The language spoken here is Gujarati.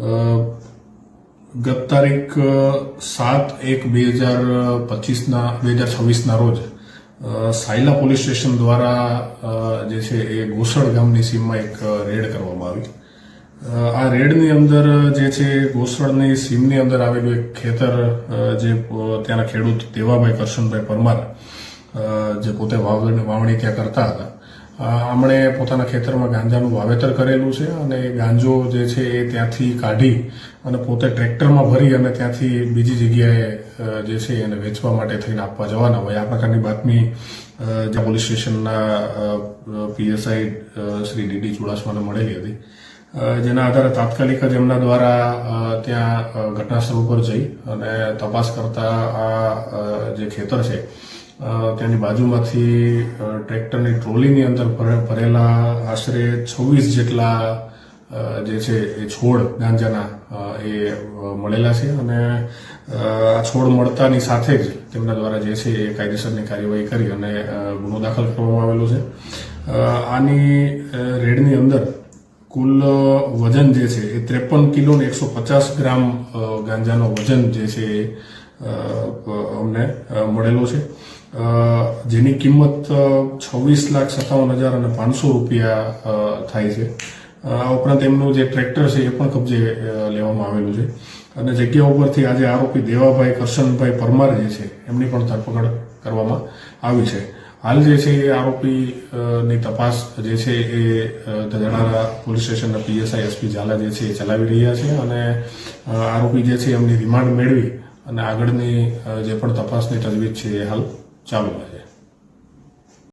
ગત તારીખ સાત એક બે હજાર પચીસના, બે હજાર છવ્વીસના રોજ સાયલા પોલીસ સ્ટેશન દ્વારા જે છે એ ગોસળ ગામની સીમમાં એક રેડ કરવામાં આવી. આ રેડની અંદર જે છે ગોસળની સીમની અંદર આવેલું એક ખેતર જે ત્યાંના ખેડૂત દેવાભાઈ કરશનભાઈ પરમાર જે પોતે વાવણી ત્યાં કરતા હતા. આમણે પોતાના ખેતરમાં ગાંજાનું વાવેતર કરેલું છે અને ગાંજો જે છે એ ત્યાંથી કાઢી અને પોતે ટ્રેક્ટરમાં ભરી અને ત્યાંથી બીજી જગ્યાએ જે છે એને વેચવા માટે થઈને આપવા જવાના હોય. આ પ્રકારની બાતમી જે પોલીસ સ્ટેશનના પીએસઆઈ શ્રી ડીડી ચુડાસમાને મળેલી હતી. જેના આધારે તાત્કાલિક જ એમના દ્વારા ત્યાં ઘટનાસ્થળ ઘટના ઉપર જઈ અને તપાસ કરતા આ જે ખેતર છે ત્યાંની બાજુમાંથી ટ્રેક્ટરની ટ્રોલીની અંદર ભરે- ભરેલા આશરે છવ્વીસ જેટલા જે છે એ છોડ ગાંજાના એ મળેલા છે અને આ છોડ મળતાની સાથે જ તેમના દ્વારા જે છે એ કાયદેસરની કાર્યવાહી કરી અને ગુનો દાખલ કરવામાં આવેલો છે. આની રેડની અંદર કુલ વજન જે છે એ ત્રેપન કિલો ને એકસો પચાસ ગ્રામ ગાંજાનો વજન જે છે એ અમને મળેલો છે. જેની કિંમત છવ્વીસ લાખ સત્તાવન હજાર અને પાંચસો રૂપિયા થાય છે. આ ઉપરાંત એમનું જે ટ્રેક્ટર છે એ પણ કબજે લેવામાં આવેલું છે. અને જગ્યા ઉપરથી આજે આરોપી દેવાભાઈ કરશનભાઈ પરમાર જે છે એમની પણ ધરપકડ કરવામાં આવી છે. હાલ જે છે એ આરોપી ની તપાસ જે છે એ અ, પોલીસ સ્ટેશનના પીએસઆઈ એસપી ઝાલા જે છે એ ચલાવી રહ્યા છે અને આરોપી જે છે એમની રિમાન્ડ મેળવી અને આગળની જે પણ તપાસની તજવીજ છે એ હાલ ચાલુ છે.